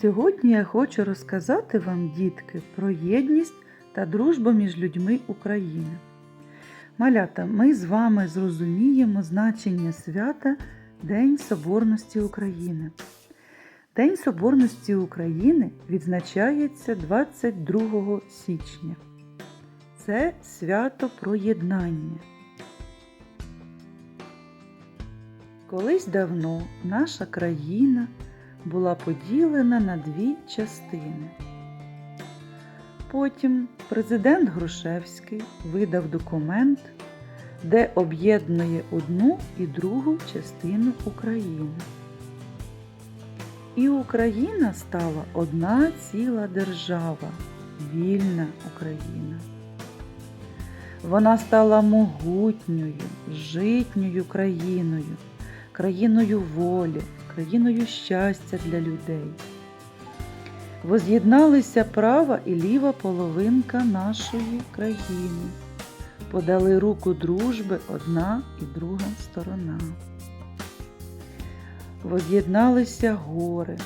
Сьогодні я хочу розказати вам, дітки, про єдність та дружбу між людьми України. Малята, ми з вами зрозуміємо значення свята День Соборності України. День Соборності України відзначається 22 січня. Це свято про єднання. Колись давно наша країна була поділена на дві частини. Потім президент Грушевський видав документ, де об'єднує одну і другу частину України. І Україна стала одна ціла держава, вільна Україна. Вона стала могутньою, житньою країною, країною волі, країною щастя для людей. Воз'єдналися права і ліва половинка нашої країни, подали руку дружби одна і друга сторона. Воз'єдналися гори,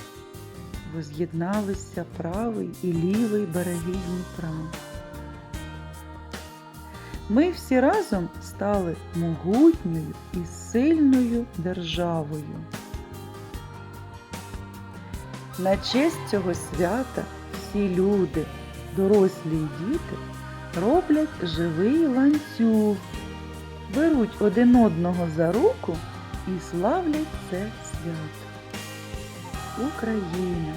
воз'єдналися правий і лівий береги Дніпра. Ми всі разом стали могутньою і сильною державою. На честь цього свята всі люди, дорослі і діти, роблять живий ланцюг, беруть один одного за руку і славлять це свято. Україна,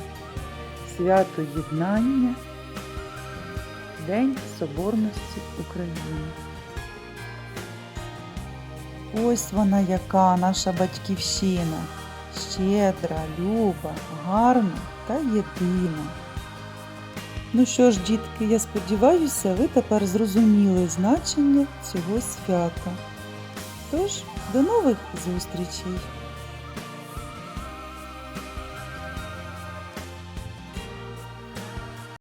свято єднання, День Соборності України. Ось вона яка наша батьківщина щедра, люба, гарна та єдина. Ну що ж, дітки, я сподіваюся, ви тепер зрозуміли значення цього свята. Тож, до нових зустрічей!